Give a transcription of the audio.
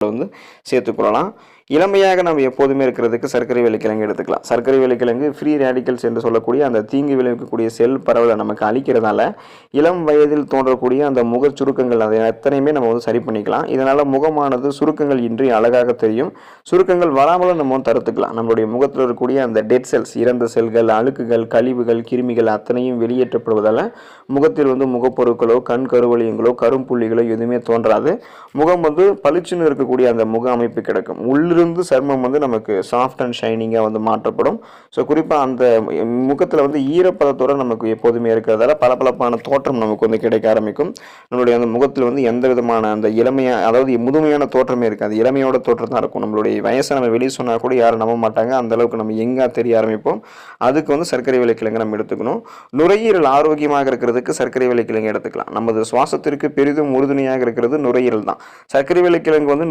வந்து சேர்த்துக்கொள்ளலாம் இளமையாக நம்ம எப்போதுமே இருக்கிறதுக்கு சர்க்கரை வேலைக்கிழங்கு எடுத்துக்கலாம். சர்க்கரை வேலைக்கிழங்கு ஃப்ரீ ரேடிக்கல்ஸ் என்று சொல்லக்கூடிய அந்த தீங்கு விளைவிக்கக்கூடிய செல் பரவலை நமக்கு அழிக்கிறதால இளம் வயதில் தோன்றக்கூடிய அந்த முக சுருக்கங்கள் அதை எத்தனையுமே நம்ம வந்து சரி பண்ணிக்கலாம். இதனால் முகமானது சுருக்கங்கள் இன்றி அழகாக தெரியும். சுருக்கங்கள் வராமலும் நம்ம வந்து தடுத்துக்கலாம். நம்மளுடைய முகத்தில் இருக்கக்கூடிய அந்த டெட் செல்ஸ் இறந்த செல்கள் அழுக்குகள் கழிவுகள் கிருமிகள் அத்தனையும் வெளியேற்றப்படுவதால் முகத்தில் வந்து முகப்பொருட்களோ கண் கருவலியங்களோ கரும்புள்ளிகளோ எதுவுமே தோன்றாது. முகம் வந்து பளிச்சுன்னு இருக்கக்கூடிய அந்த முக அமைப்பு கிடைக்கும். உள்ளிருந்து சர்மம் வந்து நமக்கு சாஃப்ட் அண்ட் ஷைனிங்காக வந்து மாற்றப்படும். ஸோ குறிப்பாக அந்த முகத்தில் வந்து ஈரப்பதத்தோட நமக்கு எப்போதுமே இருக்கிறதால பளபளப்பான தோற்றம் நமக்கு வந்து கிடைக்க ஆரம்பிக்கும். நம்மளுடைய அந்த முகத்தில் வந்து எந்த விதமான அந்த இளமையாக அதாவது முதுமையான தோற்றமே இருக்காது. இளமையோட தோற்றம் தான் இருக்கும். நம்மளுடைய வயசை நம்ம வெளியே சொன்னால் கூட யாரும் நம்ப மாட்டாங்க. அந்த அளவுக்கு நம்ம எங்காக தெரிய ஆரம்பிப்போம். அதுக்கு வந்து சர்க்கரை விளைக்கிழங்கு நம்ம எடுத்துக்கணும். நுரையீரல் ஆரோக்கியமாக இருக்கிறதுக்கு சர்க்கரை விளைக்கிழங்கு எடுத்துக்கலாம். நமது சுவாசத்திற்கு பெரிதும் உறுதுணையாக இருக்கிறது நுரையீரல் தான். சர்க்கரை விளைக்கிழங்கு வந்து